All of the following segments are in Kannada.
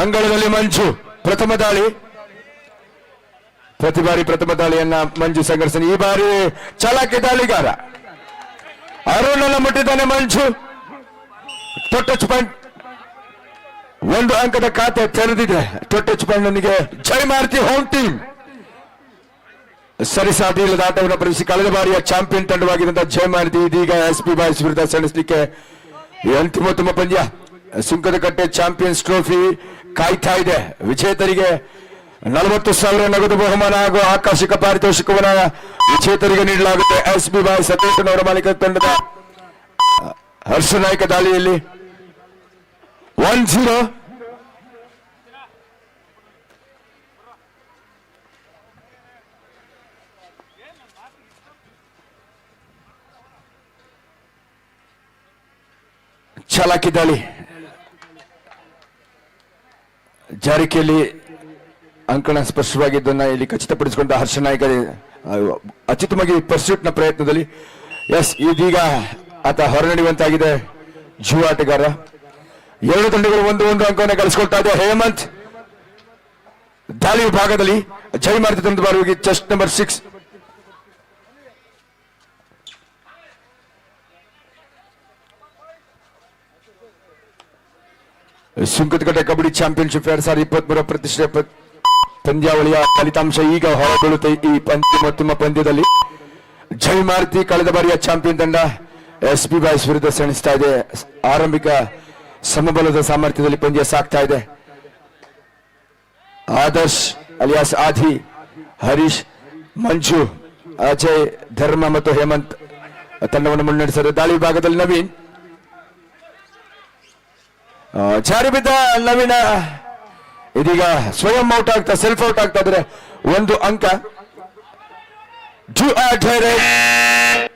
ಅಂಗಳದಲ್ಲಿ ಮಂಜು, ಪ್ರಥಮ ದಾಳಿ. ಪ್ರತಿ ಬಾರಿ ಪ್ರಥಮ ದಾಳಿಯನ್ನ ಮಂಜು ಸಂಘರ್ಷಣೆ ಈ ಬಾರಿ ಚಾಲಾಕಿ ದಾಳಿಗಾರ. ಅರುಣನ ಮುಟ್ಟಿದ್ದಾನೆ ಮಂಜು. ಟೊಟ್ಟಚ್ ಪಾಯಿಂಟ್ ಒಂದು ಅಂಕದ ಖಾತೆ ತೆರೆದಿದೆ. ಟೊಟ್ಟಚ್ ಪಾಯಿಂಟ್ನಿಗೆ ಜೈ ಮಾರುತಿ ಹೋಮ್ ಟೀಮ್. ಸರಿಸಾಟಿಯಿಲ್ಲದ ಆಟವನ್ನು ಪ್ರವೇಶಿಸಿ. ಕಳೆದ ಬಾರಿಯ ಚಾಂಪಿಯನ್ ತಂಡವಾಗಿದ್ದಂತಹ ಜಯ ಮಾರುತಿ, ಇದೀಗ ಎಸ್ ಪಿ ಬಾಯ್ಸ್ ವಿರುದ್ಧ ಸೆಣಸಲಿಕ್ಕೆ ಅಂತಿಮೋತ್ತಮ ಪಂದ್ಯ. ಸುಂಕದಕಟ್ಟೆ ಚಾಂಪಿಯನ್ಸ್ ಟ್ರೋಫಿ ಕಾಯ್ತಾ ಇದೆ. ವಿಜೇತರಿಗೆ ನಲವತ್ತು ಸಾವಿರ ನಗದು ಬಹುಮಾನ ಹಾಗೂ ಆಕರ್ಷಕ ಪಾರಿತೋಷಿಕವನ್ನ ವಿಜೇತರಿಗೆ ನೀಡಲಾಗುತ್ತೆ. ಎಸ್ ಬಿ ಬಾಯ್ ಸತೀಶನವರ ಮಾಲೀಕ ತಂಡದ ಹರ್ಷ ನಾಯಕ ದಾಳಿಯಲ್ಲಿ. One zero. ಚಾಲಾಕಿ ಜಾರಿಕೆಯಲ್ಲಿ ಅಂಕಣ ಸ್ಪಷ್ಟವಾಗಿದ್ದನ್ನ ಇಲ್ಲಿ ಖಚಿತಪಡಿಸಿಕೊಂಡ ಹರ್ಷ ನಾಯಕ ಅತ್ಯುತ್ತಮವಾಗಿ ಪರ್ಸ್ಯೂಟ್ನ ಪ್ರಯತ್ನದಲ್ಲಿ. ಎಸ್ ಇದೀಗ ಆತ ಹೊರನಡೆಯುವಂತಾಗಿದೆ ಜೂ ಆಟಗಾರ. ಎರಡು ತಂಡಗಳು ಒಂದು ಒಂದು ಅಂಕವನ್ನು ಗಳಿಸಿಕೊಳ್ತಾ ಇದೆ. ಹೇಮಂತ್, ದಾಳಿ ವಿಭಾಗದಲ್ಲಿ ಜೈ ಮಾರುತಿ ತಂಡ ಬಾರುವಿಗೆ chest number six Sunkadakatte kabaddi championship ಎರಡ್ ಸಾವಿರದ ಇಪ್ಪತ್ತ್ ಮೂರ ಪ್ರತಿಷ್ಠೆ ಪಂದ್ಯಾವಳಿಯ ಫಲಿತಾಂಶ ಈಗ ಹೊರಬೀಳುತ್ತೆ ಈ ಪಂದ್ಯ ಮತ್ತು ಪಂದ್ಯದಲ್ಲಿ. ಜೈ ಮಾರುತಿ ಕಳೆದ ಬಾರಿಯ ಚಾಂಪಿಯನ್ ತಂಡ ಎಸ್ ಪಿ ಬಾಯ್ಸ್ ವಿರುದ್ಧ ಸೆಣಸ್ತಾ ಇದೆ. ಆರಂಭಿಕ ಸಮಬಲದ ಸಾಮರ್ಥ್ಯದಲ್ಲಿ ಪಂದ್ಯ ಸಾಕ್ತಾ ಇದೆ. ಆದರ್ಶ್ ಅಲಿಯಾಸ್ ಆಧಿ, ಹರೀಶ್, ಮಂಜು, ಅಜಯ್, ಧರ್ಮ ಮತ್ತು ಹೇಮಂತ್ ತಂಡವನ್ನು ಮುನ್ನಡೆಸಿದ್ದಾರೆ. ದಾಳಿ ವಿಭಾಗದಲ್ಲಿ ನವೀನ್ ಜಾರಿ ಬಿದ್ದ ನವೀನ. ಇದೀಗ ಸ್ವಯಂ ಔಟ್ ಆಗ್ತಾ ಸೆಲ್ಫ್ ಔಟ್ ಆಗ್ತಾ ಇದ್ರೆ ಒಂದು ಅಂಕ. ಜು ಡೈರೆಕ್ಟ್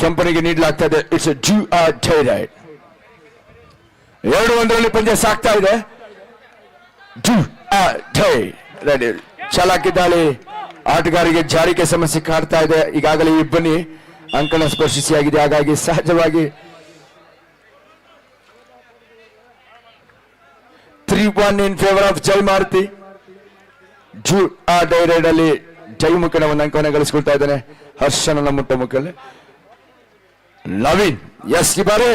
ಕೆಂಪನಿಗೆ ನೀಡಲಾಗ್ತಾ ಇದೆ. ಇಟ್ಸ್ ಜು ಡೈರೈಡ್ ಎರಡು ಒಂದರಲ್ಲಿ ಪಂದ್ಯ ಸಾಕ್ತಾ ಇದೆ. ಜು ಆರ್ ಡೈ ರೆಡಿ ಚಾಲಾಕಿ ದಾಳಿ ಜಾರಿಕೆ ಸಮಸ್ಯೆ ಕಾಡ್ತಾ ಇದೆ. ಈಗಾಗಲೇ ಇಬ್ಬನಿ ಅಂಕಣ ಸ್ಪರ್ಶಿಸಿಯಾಗಿದೆ. ಹಾಗಾಗಿ ಸಹಜವಾಗಿ three one in favour of Jai do or die raid ಅಲ್ಲಿ ಜೈ ಒಂದು ಅಂಕವನ್ನು ಗಳಿಸ್ಕೊಳ್ತಾ ಇದ್ದಾನೆ. ಹರ್ಷನ ಮುಟ್ಟ ಮುಖಲ್ಲಿ ನವೀನ್ ಎಸ್ ಬಾರೆ.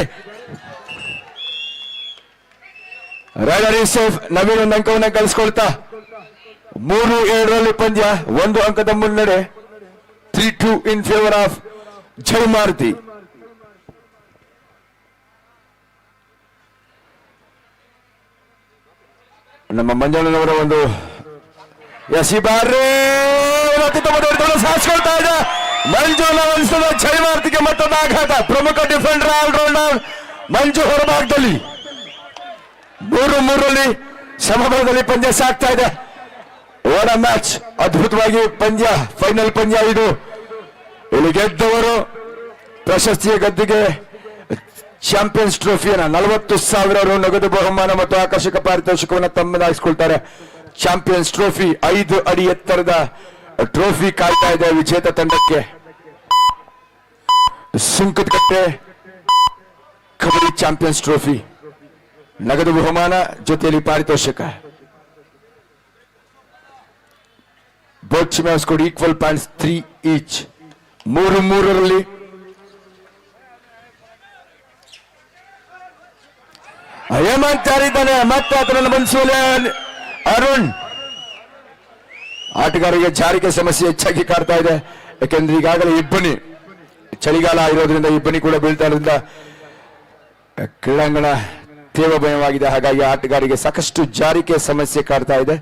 ರೈಡರ್ ಸೇಫ್ ನವೀನ್ ಒಂದು ಅಂಕವನ್ನು ಗಳಿಸ್ಕೊಳ್ತಾ. ಮೂರು ಏಳರಲ್ಲಿ ಪಂದ್ಯ, ಒಂದು ಅಂಕದ ಮುನ್ನಡೆ. Three two in favour of Jai Maruti ನಮ್ಮ ಮಂಜಣ್ಣನವರ ಒಂದು ಎಸಿ ಬಾರ್ರೀ. ಸಾಸ್ಕೊಳ್ತಾ ಇದೆ. ಮಂಜು ಅನಿಸ್ತದ ಜೈವಾರ್ತಿಗೆ ಮತ್ತೊಂದು ಆಘಾತ. ಪ್ರಮುಖ ಡಿಫೆಂಡರ್ ಆಲ್ರೌಂಡರ್ ಮಂಜು ಹೊರಭಾಗದಲ್ಲಿ. ಮೂರು ಮೂರರಲ್ಲಿ ಸಮಬಲದಲ್ಲಿ ಪಂದ್ಯ ಸಾಕ್ತಾ ಇದೆ. ಓಡ ಮ್ಯಾಚ್ ಅದ್ಭುತವಾಗಿ ಪಂದ್ಯ ಫೈನಲ್ ಪಂದ್ಯ ಇದು. ಇಲ್ಲಿ ಗೆದ್ದವರು ಪ್ರಶಸ್ತಿಯ ಗದ್ದಿಗೆ ಚಾಂಪಿಯನ್ಸ್ ಟ್ರೋಫಿಯನ್ನ ನಲವತ್ತು ಸಾವಿರ ರು ನಗದು ಬಹುಮಾನ ಮತ್ತು ಆಕರ್ಷಕ ಪಾರಿತೋಷಕವನ್ನು ತಮ್ಮದಾಗಿಸಿಕೊಳ್ತಾರೆ. ಚಾಂಪಿಯನ್ಸ್ ಟ್ರೋಫಿ ಐದು ಅಡಿ ಎತ್ತರದ ಟ್ರೋಫಿ ಕಾಯ್ತಾ ಇದೆ ವಿಜೇತ ತಂಡಕ್ಕೆ. ಸುಂಕದಕಟ್ಟೆ ಕಬಡ್ಡಿ ಚಾಂಪಿಯನ್ಸ್ ಟ್ರೋಫಿ ನಗದು ಬಹುಮಾನ, ಜೊತೆಯಲ್ಲಿ ಪಾರಿತೋಷಕ. ಮ್ಯಾಚ್ ಕೊಡಿ ಈಕ್ವಲ್ ಪಾಯಿಂಟ್ಸ್ ತ್ರೀ ಈಚ್ ಮೂರು ಮೂರರಲ್ಲಿ ಯಾರಿದ್ದಾನೆ ಮತ್ತೆ ಅದನ್ನು ಬಂದಿಸುವಲ್ಲಿ ಅರುಣ್. ಆಟಗಾರರಿಗೆ ಜಾರಿಕೆ ಸಮಸ್ಯೆ ಹೆಚ್ಚಾಗಿ ಕಾಡ್ತಾ ಇದೆ. ಯಾಕೆಂದ್ರೆ ಈಗಾಗಲೇ ಇಬ್ಬನಿ, ಚಳಿಗಾಲ ಇರೋದ್ರಿಂದ ಇಬ್ಬನಿ ಕೂಡ ಬೀಳ್ತಾ ಇರೋದ್ರಿಂದ ಕ್ರೀಡಾಂಗಣ ತೀವ್ರ ಭಯವಾಗಿದೆ ಹಾಗಾಗಿ ಆಟಗಾರಿಗೆ ಸಾಕಷ್ಟು ಜಾರಿಕೆ ಸಮಸ್ಯೆ ಕಾಡ್ತಾ ಇದೆ.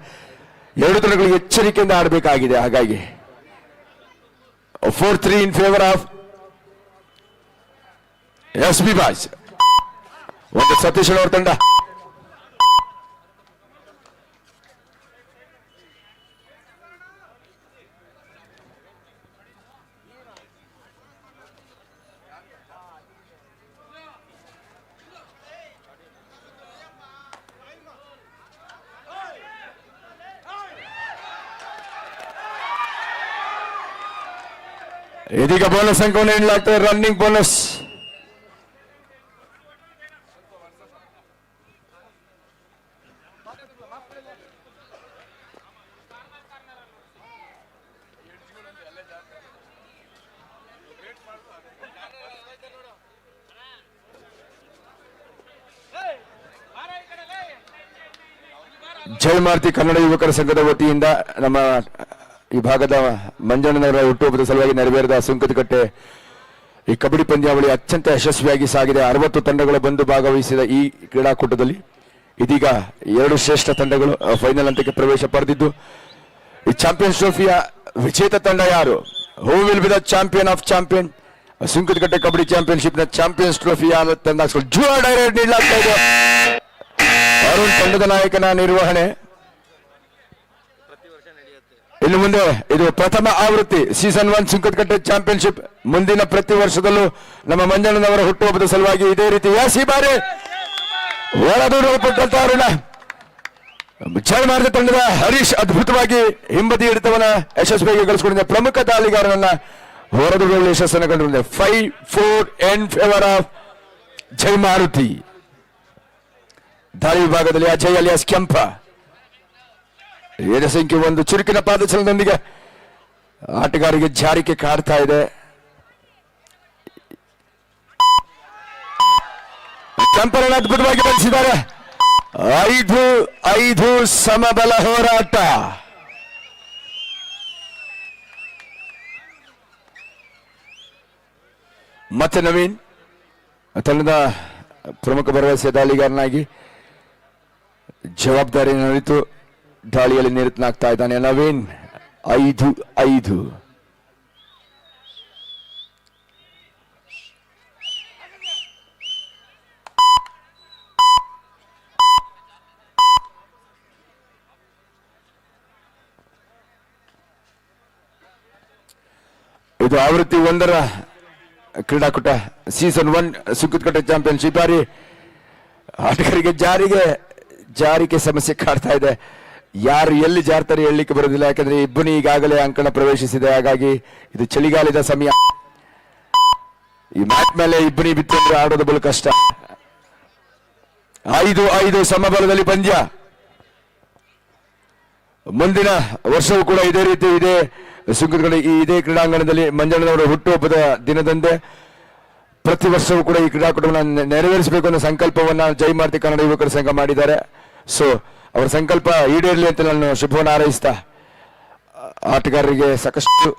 ಎರಡು ದಿನಗಳು ಎಚ್ಚರಿಕೆಯಿಂದ ಆಡಬೇಕಾಗಿದೆ. ಹಾಗಾಗಿ four three in favour of S B boys ಒಂದು ಸತೀಶ್ ಅವರ ತಂಡ ಇದೀಗ ಬೋನಸ್ ಅಂಕವನ್ನು ನೀಡಲಾಗ್ತದೆ ರನ್ನಿಂಗ್ ಬೋನಸ್ ಜಯಮಾರ್ತಿ ಕನ್ನಡ ಯುವಕರ ಸಂಘದ ವತಿಯಿಂದ ನಮ್ಮ ಈ ಭಾಗದ ಮಂಜಣ್ಣನವರ ಹುಟ್ಟುಹಬ್ಬದ ಸಲುವಾಗಿ ನೆರವೇರಿದ ಸುಂಕದಕಟ್ಟೆ ಈ ಕಬಡ್ಡಿ ಪಂದ್ಯಾವಳಿ ಅತ್ಯಂತ ಯಶಸ್ವಿಯಾಗಿ ಸಾಗಿದೆ. ಅರವತ್ತು ತಂಡಗಳು ಬಂದು ಭಾಗವಹಿಸಿದ ಈ ಕ್ರೀಡಾಕೂಟದಲ್ಲಿ ಇದೀಗ ಎರಡು ಶ್ರೇಷ್ಠ ತಂಡಗಳು ಫೈನಲ್ ಹಂತಕ್ಕೆ ಪ್ರವೇಶ ಪಡೆದಿದ್ದು. ಈ ಚಾಂಪಿಯನ್ಸ್ ಟ್ರೋಫಿಯ ವಿಜೇತ ತಂಡ ಯಾರು? Who will be the champion of champion Sunkadakatte kabaddi ಚಾಂಪಿಯನ್ಶಿಪ್ನ champions trophy ಯಾರು ತಂಡ? ಜೂ ಡೈರೆಕ್ಟ್ ನೀಡಲಾಗ್ತಾ ಇದೆ. ಅರುಣ್ ತಂಡದ ನಾಯಕನ ನಿರ್ವಹಣೆ. ಇನ್ನು ಮುಂದೆ ಇದು ಪ್ರಥಮ ಆವೃತ್ತಿ ಸೀಸನ್ ಒನ್ ಸುಂಕದಕಟ್ಟೆ ಚಾಂಪಿಯನ್ಶಿಪ್ ಮುಂದಿನ ಪ್ರತಿ ವರ್ಷದಲ್ಲೂ ನಮ್ಮ ಮಂಜಣ್ಣನವರ ಹುಟ್ಟುಹಬ್ಬದ ಸಲುವಾಗಿ ಇದೇ ರೀತಿ ಯಾಸಿ ಬಾರಿ. ಒಳದೂಡಲ್ಪಟ್ಟಂತ ಅರುಣ. ಜಯ ಮಾಡಿದ ತಂಡದ ಹರೀಶ್ ಅದ್ಭುತವಾಗಿ ಹಿಂಬದಿ ಹಿಡಿತವನ್ನ ಯಶಸ್ವಿಯಾಗಿ ಗಳಿಸಿಕೊಂಡಿದ್ದ ಪ್ರಮುಖ ದಾಳಿಗಾರನನ್ನ ಹೊರದೂಡಲು ಯಶಸ್ಸನ್ನು ಕಂಡು five four in favour of Jai Maruti. ದಾಳಿ ವಿಭಾಗದಲ್ಲಿ ಅಜಯ್ ಅಲಿಯಾಸ್ ಕೆಂಪ. ಏಳ ಸಂಖ್ಯೆ ಒಂದು ಚುರುಕಿನ ಪಾದಚಲನೊಂದಿಗೆ ಆಟಗಾರಿಗೆ ಜಾರಿಕೆ ಕಾಡ್ತಾ ಇದೆ. ಕೆಂಪರನ್ನು ಅದ್ಭುತವಾಗಿ ಬೆಳೆಸಿದ್ದಾರೆ. ಐದು ಐದು ಸಮಬಲ ಹೋರಾಟ. ಮತ್ತೆ ನವೀನ್, ತಂಡದ ಪ್ರಮುಖ ಭರವಸೆ ದಾಳಿಗಾರನಾಗಿ ಜವಾಬ್ದಾರಿ ಅರಿತು ದಾಳಿಯಲ್ಲಿ ನಿರತನಾಗ್ತಾ ಇದ್ದಾನೆ. ನವೀನ್, ಐದು ಐದು. ಇದು ಆವೃತ್ತಿ ಒಂದರ ಕ್ರೀಡಾಕೂಟ. ಸೀಸನ್ ಒನ್ ಸುಂಕದಕಟ್ಟೆ ಚಾಂಪಿಯನ್ಶಿಪ್ ಬಾರಿ ಆಟಗಾರರಿಗೆ ಜಾರಿಗೆ ಜಾರಿಗೆ ಸಮಸ್ಯೆ ಕಾಡ್ತಾ ಇದೆ. ಯಾರು ಎಲ್ಲಿ ಜಾರ್ತಾರೆ ಹೇಳಲಿಕ್ಕೆ ಬರೋದಿಲ್ಲ ಯಾಕಂದ್ರೆ ಇಬ್ಬನಿ ಈಗಾಗಲೇ ಅಂಕಣ ಪ್ರವೇಶಿಸಿದೆ. ಹಾಗಾಗಿ ಇದು ಚಳಿಗಾಲದ ಸಮಯ. ಈ ಮ್ಯಾಟ್ ಮೇಲೆ ಇಬ್ಬನಿ ಬಿತ್ತಂದ್ರೆ ಆಡೋದು ಬಲು ಕಷ್ಟ. ಐದು ಐದು ಸಮಬಲದಲ್ಲಿ ಪಂದ್ಯ. ಮುಂದಿನ ವರ್ಷವೂ ಕೂಡ ಇದೇ ರೀತಿ ಇದೇ. ಸುಂಕದ ಈ ಇದೇ ಕ್ರೀಡಾಂಗಣದಲ್ಲಿ ಮಂಜಣ್ಣನವರ ಹುಟ್ಟುಹಬ್ಬದ ದಿನದಂದೇ ಪ್ರತಿ ವರ್ಷವೂ ಕೂಡ ಈ ಕ್ರೀಡಾಕೂಟವನ್ನು ನೆರವೇರಿಸಬೇಕು ಅನ್ನೋ ಸಂಕಲ್ಪವನ್ನ ಜೈಮಾರ್ತಿ ಕನ್ನಡ ಯುವಕರ ಸಂಘ ಮಾಡಿದ್ದಾರೆ. ಸೊ ಅವರ ಸಂಕಲ್ಪ ಈಡೇರಲಿ ಅಂತ ನಾನು ಶುಭವನ್ನು ಹಾರೈಸ್ತಾ, ಆಟಗಾರರಿಗೆ ಸಾಕಷ್ಟು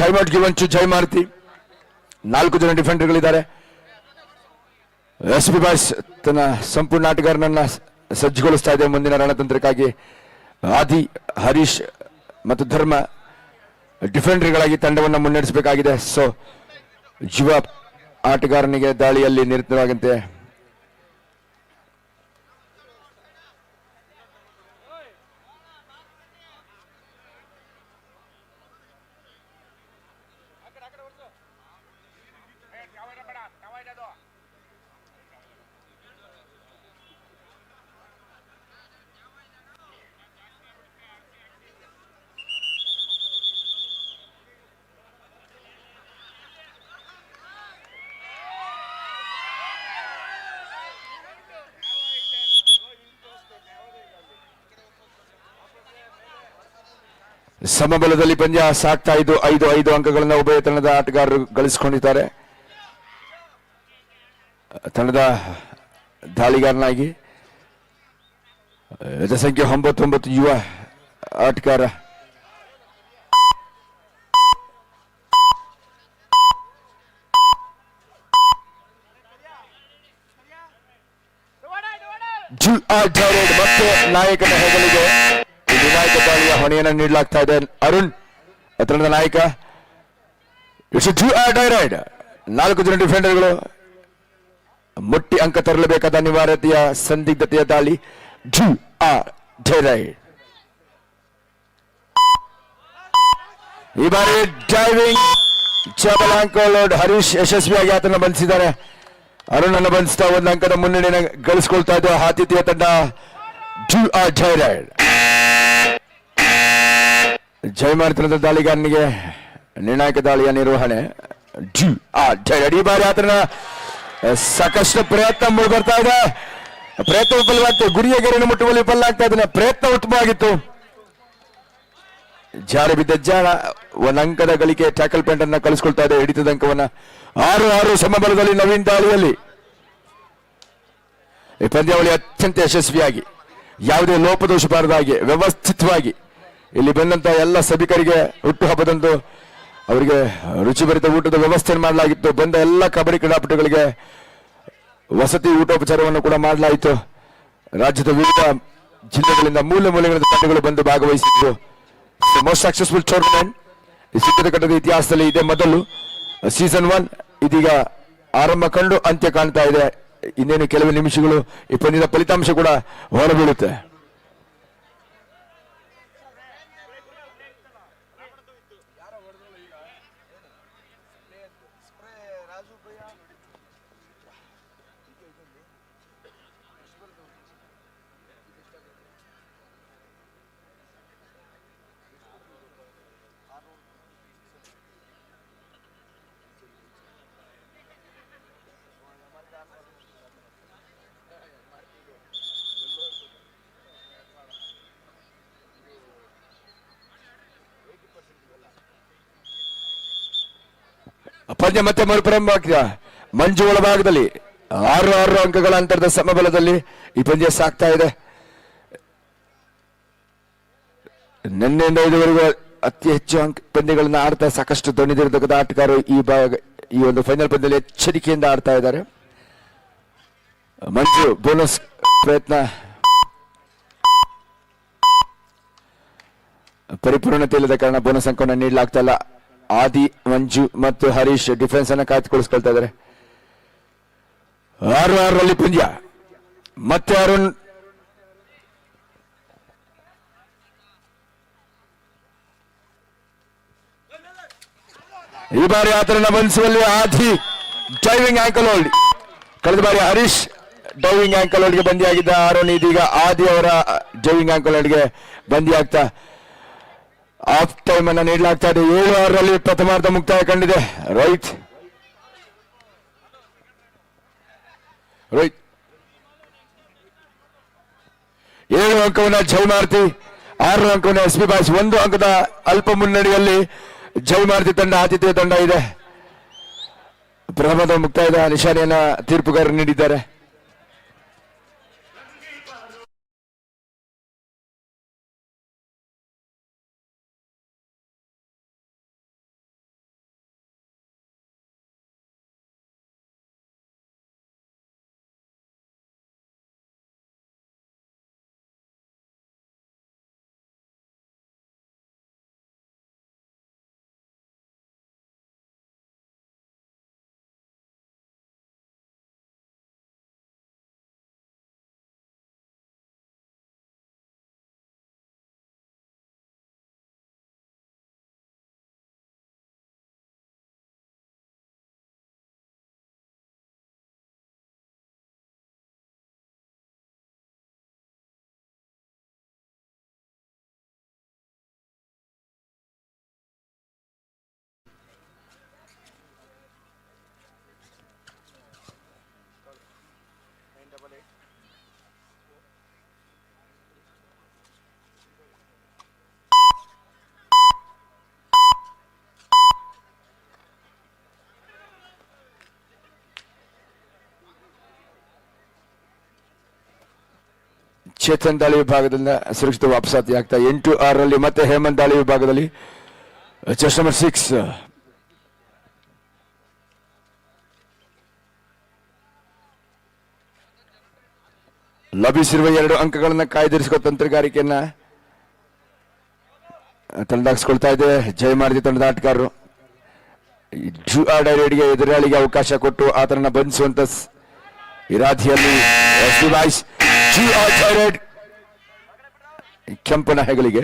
time out given to Maruti ನಾಲ್ಕು ಜನ ಡಿಫೆಂಡರ್ಗಳಿದ್ದಾರೆ ಎಸ್ ಪಿ ಬಾಯ್ಸ್ ತನ್ನ ಸಂಪೂರ್ಣ ಆಟಗಾರನನ್ನ ಸಜ್ಜುಗೊಳಿಸ್ತಾ ಇದೆ ಮುಂದಿನ ರಣತಂತ್ರಕ್ಕಾಗಿ. ಆದಿ, ಹರೀಶ್ ಮತ್ತು ಧರ್ಮ ಡಿಫೆಂಡರ್ಗಳಾಗಿ ತಂಡವನ್ನು ಮುನ್ನಡೆಸಬೇಕಾಗಿದೆ. ಸೊ ಯುವ ಆಟಗಾರನಿಗೆ ದಾಳಿಯಲ್ಲಿ ನಿರತರಾಗಂತೆ ಸಮಬಲದಲ್ಲಿ ಪಂದ್ಯ ಸಾಕ್ತಾ ಇದ್ದು ಐದು ಐದು ಅಂಕಗಳನ್ನು ಉಭಯ ತಂಡದ ಆಟಗಾರರು ಗಳಿಸಿಕೊಂಡಿದ್ದಾರೆ. ತಂಡದ ದಾಳಿಗಾರನಾಗಿ ಸಂಖ್ಯೆ ಒಂಬತ್ತೊಂಬತ್ತು ಯುವ ಆಟಗಾರ. ಜು ಆ ಮತ್ತೆ ನಾಯಕನ ಹೆಗಲಿಗೆ ನಿರ್ಣಾಯಕ ಬಾಳಿಯ ಹೊಣೆಯನ್ನು ನೀಡಲಾಗ್ತಾ ಇದೆ. ಅರುಣ್ ಎತ್ತರದ ನಾಯಕ. ಇಟ್ಸ್ ಜು ಆರ್ ಡೈರೈಡ್ ನಾಲ್ಕು ಜನ ಡಿಫೆಂಡರ್ಗಳು ಮುಟ್ಟಿ ಅಂಕ ತರಲೇಬೇಕಾದ ಅನಿವಾರ್ಯತೆಯ ಸಂದಿಗ್ಧತೆಯ ದಾಳಿ. ಜು ಆರ್ ಡೈರೈಡ್ ಈ ಬಾರಿ ಡ್ರೈವಿಂಗ್ ಲೋಡ್ ಹರೀಶ್ ಯಶಸ್ವಿಯಾಗಿ ಆತನ ಬಂಧಿಸಿದ್ದಾರೆ. ಅರುಣನ್ನು ಬಂಧಿಸ್ತಾ ಒಂದು ಅಂಕದ ಮುನ್ನಡೆಯನ್ನು ಗಳಿಸಿಕೊಳ್ತಾ ಇದ್ದ ಆತಿಥ್ಯ ತಂಡ ಜು ಆರ್ ಜೈರೈಡ್ ಜಯಮಾರ್ತನದ ದಾಳಿಗಾರನಿಗೆ ನಿರ್ಣಾಯಕ ದಾಳಿಯ ನಿರ್ವಹಣೆ. ಜಡಿ ಬಾರಿ ಆತನ ಸಾಕಷ್ಟು ಪ್ರಯತ್ನ ಮೂಡಿ ಬರ್ತಾ ಇದೆ. ಪ್ರಯತ್ನ ವಿಫಲವಾಗ್ತದೆ ಗುರಿಯ ಗೆರೆಯನ್ನು ಮುಟ್ಟುವಲ್ಲಿ ವಿಫಲ ಆಗ್ತಾ ಇದ್ದಾನೆ ಪ್ರಯತ್ನ ಉತ್ತಮವಾಗಿತ್ತು ಜಾರಿ ಬಿದ್ದ ಜಾಣ, ಒಂದ್ ಅಂಕದ ಗಳಿಕೆ ಟ್ಯಾಕಲ್ ಪೆಂಟ್ ಅನ್ನ ಕಳಿಸ್ಕೊಳ್ತಾ ಇದೆ, ಹಿಡಿತದ ಅಂಕವನ್ನ. ಆರು ಆರು ಸಮಬಲದಲ್ಲಿ ನವೀನ್ ದಾಳಿಯಲ್ಲಿ. ಈ ಪಂದ್ಯಾವಳಿ ಅತ್ಯಂತ ಯಶಸ್ವಿಯಾಗಿ, ಯಾವುದೇ ಲೋಪದೋಷ ಬಾರದಾಗಿ ವ್ಯವಸ್ಥಿತವಾಗಿ ಇಲ್ಲಿ ಬಂದಂತ ಎಲ್ಲ ಸಭಿಕರಿಗೆ ಹುಟ್ಟುಹಬ್ಬದಂದು ಅವರಿಗೆ ರುಚಿಭರಿತ ಊಟದ ವ್ಯವಸ್ಥೆ ಮಾಡಲಾಗಿತ್ತು. ಬಂದ ಎಲ್ಲ ಕಬಡ್ಡಿ ಕ್ರೀಡಾಪಟುಗಳಿಗೆ ವಸತಿ ಊಟೋಪಚಾರವನ್ನು ಕೂಡ ಮಾಡಲಾಯಿತು. ರಾಜ್ಯದ ವಿವಿಧ ಜಿಲ್ಲೆಗಳಿಂದ ಮೂಲೆ ಮೂಲೆಗಳಿಂದ ತಂಡಗಳು ಬಂದು ಭಾಗವಹಿಸಿದ್ದು ಮೋಸ್ಟ್ ಸಕ್ಸಸ್ಫುಲ್ ಟೂರ್ನಮೆಂಟ್ ಕಟ್ಟದ ಇತಿಹಾಸದಲ್ಲಿ ಇದೇ ಮೊದಲು. ಸೀಸನ್ ಒನ್ ಇದೀಗ ಆರಂಭ ಕಂಡು ಅಂತ್ಯ ಕಾಣ್ತಾ ಇದೆ. ಇನ್ನೇನು ಕೆಲವು ನಿಮಿಷಗಳು ಈ ಪಂದ್ಯದ ಫಲಿತಾಂಶ ಕೂಡ ಹೊರಬೀಳುತ್ತೆ. ಪಂದ್ಯ ಮತ್ತೆ ಮರುಪ್ರಾರಂಭವಾಗಿದೆ ಮಂಜು ಒಳಭಾಗದಲ್ಲಿ ಆರು ಆರು ಅಂಕಗಳ ಅಂತರದ ಸಮಬಲದಲ್ಲಿ ಈ ಪಂದ್ಯ ಸಾಕ್ತಾ ಇದೆ. ನಿನ್ನೆಯಿಂದ ಇದುವರೆಗೂ ಅತಿ ಹೆಚ್ಚು ಅಂಕ ಪಂದ್ಯಗಳನ್ನ ಆಡ್ತಾ ಸಾಕಷ್ಟು ಧ್ವನಿದಿರ್ದಕದ ಆಟಗಾರರು ಈ ಭಾಗ, ಈ ಒಂದು ಫೈನಲ್ ಪಂದ್ಯದಲ್ಲಿ ಎಚ್ಚರಿಕೆಯಿಂದ ಆಡ್ತಾ ಇದ್ದಾರೆ. ಮಂಜು ಬೋನಸ್ ಪ್ರಯತ್ನ. ಪರಿಪೂರ್ಣತೆ ಇಲ್ಲದ ಕಾರಣ ಬೋನಸ್ ಅಂಕವನ್ನು ನೀಡಲಾಗ್ತಾ ಇಲ್ಲ. ಆದಿ, ಮಂಜು ಮತ್ತು ಹರೀಶ್ ಡಿಫೆನ್ಸ್ ಅನ್ನ ಕಾಯ್ದುಕೊಳಿಸ್ಕೊಳ್ತಾ ಇದ್ದಾರೆ ಆರು ಆರರಲ್ಲಿ ಪುಂಜ. ಮತ್ತೆ ಅರುಣ್. ಈ ಬಾರಿ ಆತನ ಬಂಧಿಸುವಲ್ಲಿ ಆದಿ ಡೈವಿಂಗ್ ಆಂಕಲ್ ಹೋಲ್ಡ್ ಕಳೆದ ಬಾರಿ ಹರೀಶ್ ಡೈವಿಂಗ್ ಆಂಕಲ್ ಹೋಲ್ಡ್ಗೆ ಬಂದಿಯಾಗಿದ್ದ ಅರುಣ್ ಇದೀಗ ಆದಿ ಅವರ ಡೈವಿಂಗ್ ಆಂಕಲ್ ಹೋಲ್ಡ್ಗೆ ಬಂದಿಯಾಗ್ತಾ ಆಫ್ ಟೈಮ್ ಅನ್ನ ನೀಡಲಾಗ್ತಾ ಇದೆ. ಏಳು ಆರರಲ್ಲಿ ಪ್ರಥಮಾರ್ಧ ಮುಕ್ತಾಯ ಕಂಡಿದೆ. ರೈಟ್ ರೈಟ್ ಏಳು ಅಂಕವನ್ನ ಜೈಮಾರ್ತಿ ಆರು ಅಂಕವನ್ನ ಎಸ್ ಪಿ ಬಾಯ್ಸ್. ಒಂದು ಅಂಕದ ಅಲ್ಪ ಮುನ್ನಡೆಯಲ್ಲಿ ಜೈಮಾರ್ತಿ ತಂಡ, ಆತಿಥ್ಯ ತಂಡ ಇದೆ. ಪ್ರಥಮದ ಮುಕ್ತಾಯದ ನಿಶಾನೆಯನ್ನ ತೀರ್ಪುಗಾರರು ನೀಡಿದ್ದಾರೆ. ಚೇತನ್ ದಾಳಿ ವಿಭಾಗದಿಂದ ಸುರಕ್ಷಿತ ವಾಪಸಾತಿ ಆಗ್ತಾ ಎಂಟು ಆರರಲ್ಲಿ ಮತ್ತೆ ಹೇಮಂತ್ ದಾಳಿ ವಿಭಾಗದಲ್ಲಿ. ಚೆಸ್ ನಂಬರ್ ಸಿಕ್ಸ್ ಲಭಿಸಿರುವ ಎರಡು ಅಂಕಗಳನ್ನ ಕಾಯ್ದಿರಿಸಿಕೊ ತಂತ್ರಗಾರಿಕೆಯನ್ನ ತಂದಾಗಿಸ್ಕೊಳ್ತಾ ಇದೆ. ಜಯಮಾರ್ತಿ ತಂಡದ ಆಟಗಾರರು ಡ್ರೂ ಆರ್ಡರ್ಗೆ ಎದುರಾಳಿಗೆ ಅವಕಾಶ ಕೊಟ್ಟು ಆತನನ್ನು ಬಂಧಿಸುವಂತ ಇರಾಧಿಯಲ್ಲಿ ಜಿ ಆಚಾರ್ಯ ಕೆಂಪನ ಹೆಗಲಿಗೆ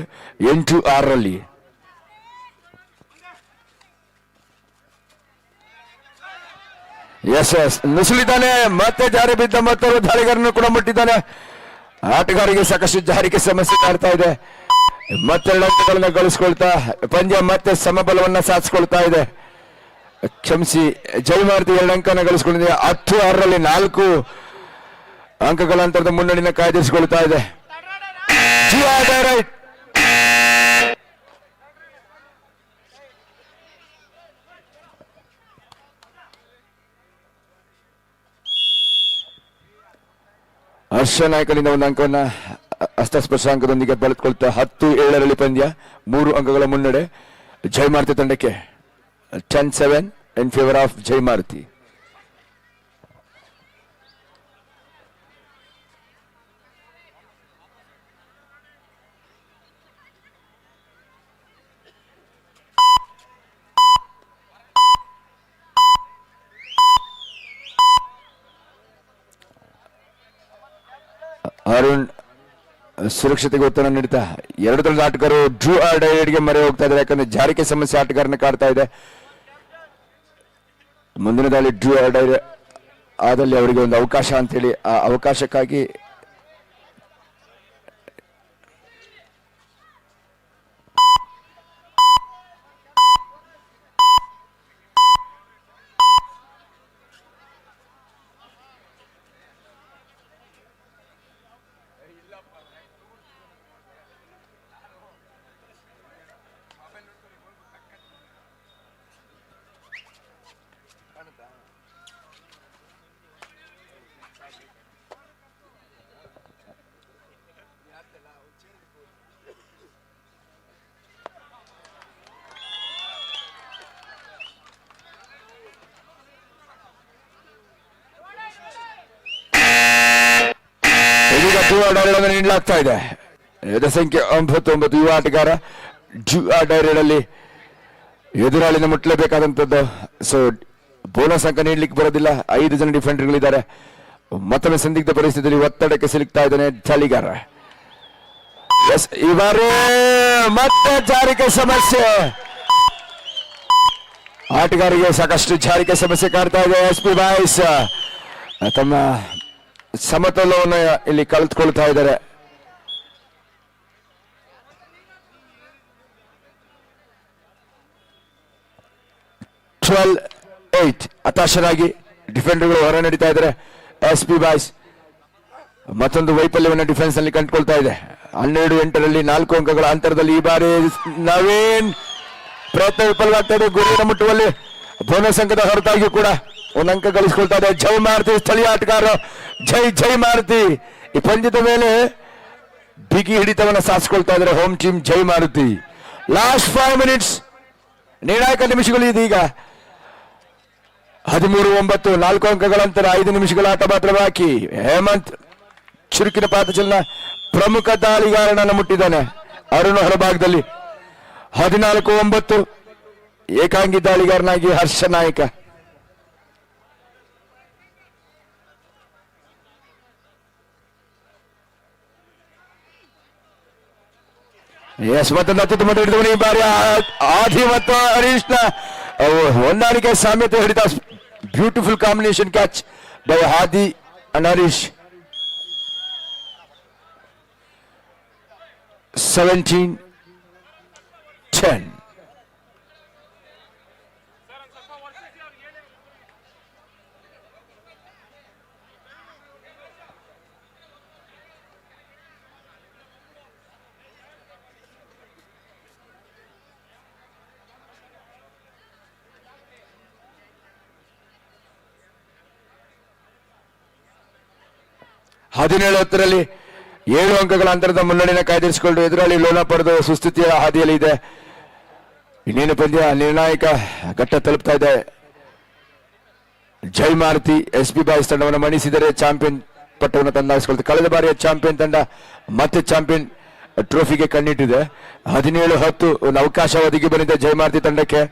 ಎಂಟು ಆರರಲ್ಲಿ. ಎಸ್ ಎಸ್ ನುಸುಳಿದ್ದಾನೆ. ಮತ್ತೆ ಜಾರಿ ಬಿದ್ದ ಮತ್ತೊಬ್ಬ ದಾಳಿಗಾರನ್ನು ಕೂಡ ಮುಟ್ಟಿದ್ದಾನೆ. ಆಟಗಾರರಿಗೆ ಸಾಕಷ್ಟು ಜಾರಿಗೆ ಸಮಸ್ಯೆ ಕಾಡ್ತಾ ಇದೆ. ಮತ್ತೆರಡು ಅಂಕಗಳನ್ನ ಗಳಿಸ್ಕೊಳ್ತಾ, ಪಂದ್ಯ ಮತ್ತೆ ಸಮಬಲವನ್ನ ಸಾಧಿಸ್ಕೊಳ್ತಾ ಇದೆ. ಕ್ಷಮಿಸಿ, ಜಯಮಾರ್ತಿ ಎರಡು ಅಂಕನ ಗಳಿಸ್ಕೊಂಡಿದೆ. ಹತ್ತು ಆರರಲ್ಲಿ ನಾಲ್ಕು. ಅಂಕಗಳ ಅಂತರದ ಮುನ್ನಡೆಯನ್ನು ಕಾಯ್ದಿರಿಸಿಕೊಳ್ತಾ ಇದೆ. ಹರ್ಷ ನಾಯಕನಿಂದ ಒಂದು ಅಂಕವನ್ನ ಹಸ್ತಸ್ಪರ್ಶಾಂಕದೊಂದಿಗೆ ಬಳೆದುಕೊಳ್ತಾ ಹತ್ತು ಏಳರಲ್ಲಿ ಪಂದ್ಯ, ಮೂರು ಅಂಕಗಳ ಮುನ್ನಡೆ. ಜಯಮಾರುತಿ ತಂಡಕ್ಕೆ ten seven in favour of Jayamaruti Arun ಸುರಕ್ಷತೆಗೆ ಒತ್ತಡ ನೀಡುತ್ತಾ ಎರಡು ತಂಡದ ಆಟಗಾರರು ಡ್ರೂ ಗೆ ಮರೆ ಹೋಗ್ತಾ ಇದ್ದಾರೆ. ಯಾಕಂದ್ರೆ ಜಾರಿಕೆ ಸಮಸ್ಯೆ ಆಟಗಾರನ ಕಾಡ್ತಾ ಇದೆ. ಮುಂದಿನ ದಾಳಿ ಡ್ರೂ ಆರ್ಡರ್ ಆದಲ್ಲಿ ಅವರಿಗೆ ಒಂದು ಅವಕಾಶ ಅಂತೇಳಿ, ಆ ಅವಕಾಶಕ್ಕಾಗಿ ಇದೀಗ ಡ್ರೂ ಆರ್ಡರ್ ನೀಡಲಾಗ್ತಾ ಇದೆ. ಎದ ಸಂಖ್ಯೆ ಒಂಬತ್ತು ಒಂಬತ್ತು ಯುವ ಆಟಗಾರ ಜು ಆ ಅಲ್ಲಿ ಎದುರಾಳಿನ ಮುಟ್ಟಲೇಬೇಕಾದಂಥದ್ದು ಸೊ ಬೋನಸ್ ಅಂಕ ನೀಡಲಿಕ್ಕೆ ಬರೋದಿಲ್ಲ. ಐದು ಜನ ಡಿಫೆಂಡರ್ಗಳಿದ್ದಾರೆ. ಮತ್ತೊಮ್ಮೆ ಸಂದಿಗ್ಧ ಪರಿಸ್ಥಿತಿಯಲ್ಲಿ ಒತ್ತಡಕ್ಕೆ ಸಿಲುಕ್ತಾ ಇದ್ದಾನೆ ಚಾಲಿಗಾರ ಎಸ್ ಈ ಬಾರಿ ಮತ್ತೆ ಸಮಸ್ಯೆ. ಆಟಗಾರಿಗೆ ಸಾಕಷ್ಟು ಜಾರಿಕೆ ಸಮಸ್ಯೆ ಕಾಡ್ತಾ ಇದೆ. ಎಸ್ ಪಿ ಬಾಯ್ಸ್, ತಮ್ಮ ಸಮತೋಲವನ್ನು ಇಲ್ಲಿ ಕಳೆದುಕೊಳ್ತಾ ಇದ್ದಾರೆ. ಟ್ವೆಲ್ ಏಟ್ ಹತಾಶರಾಗಿ ಡಿಫೆಂಡರ್ಗಳು ಹೊರ ನಡೀತಾ ಇದ್ದಾರೆ. ಎಸ್ ಪಿ ಬಾಯ್ಸ್ ಮತ್ತೊಂದು ವೈಫಲ್ಯವನ್ನು ಡಿಫೆನ್ಸ್ ಅಲ್ಲಿ ಕಂಡುಕೊಳ್ತಾ ಇದೆ. ಹನ್ನೆರಡು ಎಂಟರಲ್ಲಿ ನಾಲ್ಕು ಅಂಕಗಳ ಅಂತರದಲ್ಲಿ ಈ ಬಾರಿ ನವೀನ್ ಪ್ರಯತ್ನ ವಿಫಲವಾಗ್ತಾ ಇದೆ. ಗುರಿಯನ್ನು ಮುಟ್ಟುವಲ್ಲಿ ಬೋನಸ್ ಅಂಕದ ಹೊರತಾಗಿಯೂ ಕೂಡ ಒಂದು ಅಂಕ ಗಳಿಸಿಕೊಳ್ತಾ ಇದೆ ಜೈ ಮಾರುತಿ ಸ್ಥಳೀಯ ಆಟಗಾರ, ಜೈ ಜೈ ಮಾರುತಿ. ಈ ಪಂದ್ಯದ ಮೇಲೆ ಬಿಗಿ ಹಿಡಿತವನ್ನ ಸಾಸ್ಕೊಳ್ತಾ ಇದ್ದಾರೆ home team Jai Maruti. Last five minutes ನಿರ್ಣಾಯಕ ನಿಮಿಷಗಳು ಇದೀಗ ಹದಿಮೂರು, ಒಂಬತ್ತು, ನಾಲ್ಕು ಅಂಕಗಳ ನಂತರ ಐದು ನಿಮಿಷಗಳ ಆಟ ಮಾತ್ರ ಬಾಕಿ. ಹೇಮಂತ್ ಚುರುಕಿನ ಪಾದಚಲನ ಪ್ರಮುಖ ದಾಳಿಗಾರನನ್ನು ಮುಟ್ಟಿದ್ದಾನೆ. ಅರುಣ ಹೊರಭಾಗದಲ್ಲಿ ಹದಿನಾಲ್ಕು, ಒಂಬತ್ತು ಏಕಾಂಗಿ ದಾಳಿಗಾರನಾಗಿ ಹರ್ಷ ನಾಯಕ. ಎಸ್ ಮತ್ತೊಂದು ಅತ್ಯುತ್ತಮ ಹಿಡಿದವನು ಈ ಬಾರಿ ಆ- ಆದಿ ಮತ್ತು ಹರೀಶ್ನ ಅವು ಹೊಂದಾಣಿಕೆ ಸಾಮ್ಯತೆ ಹಿಡಿದ beautiful combination catch by Adi and Harish seventeen ten ಹದಿನೇಳು ಹತ್ತರಲ್ಲಿ ಏಳು ಅಂಕಗಳ ಅಂತರದ ಮುನ್ನಡೆಯನ್ನು ಕಾಯ್ದಿರಿಸಿಕೊಂಡು ಎದುರಾಳಿ ಲೋನ ಪಡೆದು ಸುಸ್ಥಿತಿಯ ಹಾದಿಯಲ್ಲಿ ಇದೆ. ಇನ್ನೇನು ಪಂದ್ಯ? ನಿರ್ಣಾಯಕ ಘಟ್ಟ ತಲುಪ್ತಾ ಇದೆ. Jai Maruti S P boys ತಂಡವನ್ನು ಮಣಿಸಿದರೆ ಚಾಂಪಿಯನ್ ಪಟ್ಟವನ್ನು ತಂದಾಯಿಸಿಕೊಳ್ಳುತ್ತೆ. ಕಳೆದ ಬಾರಿಯ ಚಾಂಪಿಯನ್ ತಂಡ ಮತ್ತೆ ಚಾಂಪಿಯನ್ ಟ್ರೋಫಿಗೆ ಕಣ್ಣಿಟ್ಟಿದೆ. ಹದಿನೇಳು ಹತ್ತು ಒಂದು ಅವಕಾಶ ಒದಗಿ ಬಂದಿದೆ ಜೈ ಮಾರುತಿ ತಂಡಕ್ಕೆ.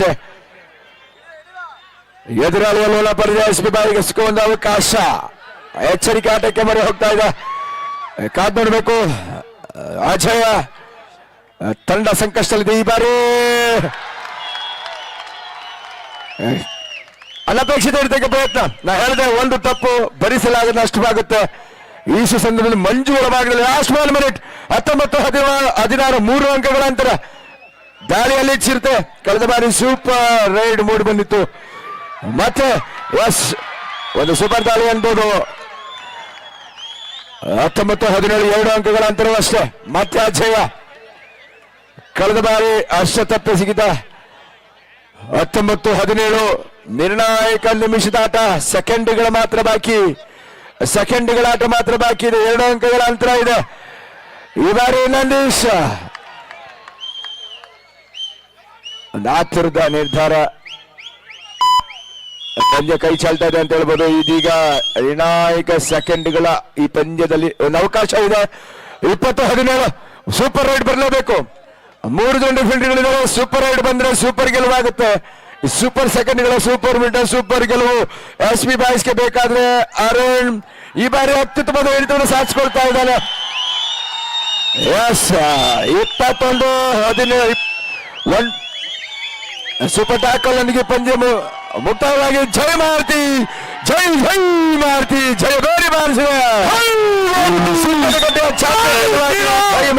ಅಷ್ಟೇ ಎದುರಾಳಿಯ ಲೋಲ ಬಿ ಬಾಯಿಗೆ ಸಿಕ್ಕುವ ಒಂದು ಅವಕಾಶ. ಎಚ್ಚರಿಕೆ ಆಟಕ್ಕೆ ಮರೆ ಹೋಗ್ತಾ ಇದೆ. ಕಾದ್ ನೋಡ್ಬೇಕು. ಅಜಯ, ತಂಡ ಸಂಕಷ್ಟದಲ್ಲಿದೆ ಈ ಬಾರಿ. ಅನಪೇಕ್ಷಿತ ಇರ್ತಕ್ಕ ಪ್ರಯತ್ನ. ನಾ ಹೇಳಿದೆ ಒಂದು ತಪ್ಪು ಭರಿಸಲಾಗದ ನಷ್ಟವಾಗುತ್ತೆ ಈ ಸಂದರ್ಭದಲ್ಲಿ ಮಂಜು ಒಳಭಾಗದಲ್ಲಿ ಲಾಸ್ಟ್ ಒನ್ ಮಿನಿಟ್ ಹತ್ತೊಂಬತ್ತು ಹದಿನಾರು ಹದಿನಾರು ಮೂರು ಅಂಕಗಳ ಅಂತರ. ದಾಳಿಯಲ್ಲಿ ಚಿರತೆ ಕಳೆದ ಬಾರಿ ಸೂಪರ್ ರೈಡ್ ಮೂಡಿ ಬಂದಿತ್ತು. ಮತ್ತೆ ಎಸ್, ಒಂದು ಸೂಪರ್ ದಾಳಿ ಅನ್ಬೋದು ಹತ್ತೊಂಬತ್ತು ಹದಿನೇಳು ಎರಡು ಅಂಕಗಳ ಅಂತರವಷ್ಟೇ. ಮತ್ತೆ ಅಜಯ. ಕಳೆದ ಬಾರಿ ಅಷ್ಟ ಸಿಗಿದ ಹತ್ತೊಂಬತ್ತು ಹದಿನೇಳು ನಿರ್ಣಾಯಕ ನಿಮಿಷದ ಆಟ. ಸೆಕೆಂಡ್ಗಳ ಮಾತ್ರ ಬಾಕಿ. ಸೆಕೆಂಡ್ಗಳ ಆಟ ಮಾತ್ರ ಬಾಕಿ ಇದೆ. ಎರಡು ಅಂಕಗಳ ಅಂತರ ಇದೆ. ಈ ಬಾರಿ ನಂದೀಶ್ ಆತುರದ ನಿರ್ಧಾರ. ಪಂದ್ಯ ಕೈ ಚಾಲ್ತಾ ಇದೆ ಅಂತ ಹೇಳ್ಬೋದು. ಇದೀಗ ನಿರ್ಣಾಯಕ ಸೆಕೆಂಡ್ಗಳ ಈ ಪಂದ್ಯದಲ್ಲಿ ಒಂದು ಅವಕಾಶ ಇದೆ. ಇಪ್ಪತ್ತು ಹದಿನೇಳು ಸೂಪರ್ ರೈಡ್ ಬರಲೇಬೇಕು. ಮೂರು ಜನ ಡಿಫೆಂಡರ್ಗಳಿದ್ದಾರೆ ಸೂಪರ್ ರೈಡ್ ಬಂದ್ರೆ ಸೂಪರ್ ಗೆಲುವಾಗುತ್ತೆ. ಸೂಪರ್ ಸೆಕೆಂಡ್ಗಳ ಸೂಪರ್ ಮಿಡ್ ಸೂಪರ್ ಗೆಲುವು. ಎಸ್ ಪಿ ಬಾಯ್ಸ್ಗೆ ಬೇಕಾದ್ರೆ ಅರುಣ್ ಈ ಬಾರಿ ಅತ್ಯುತ್ತಮದ ಹಿಡಿತವನ್ನು ಸಾಧಿಸ್ಕೊಳ್ತಾ ಇದ್ದಾನೆ. ಎಸ್, ಇಪ್ಪತ್ತೊಂದು ಹದಿನೇಳು ಒನ್ ಸೂಪರ್ ಟ್ಯಾಕಲ್ ನನಗೆ ಪಂದ್ಯ ಮು- ಮುಕ್ತಾಯವಾಗಿ ಜೈ ಮಾರುತಿ ಜೈ ಜೈ ಮಾರುತಿ ಜೈ ಬೇರೆ ಬಾರಿಸಿದೆ ಜೈ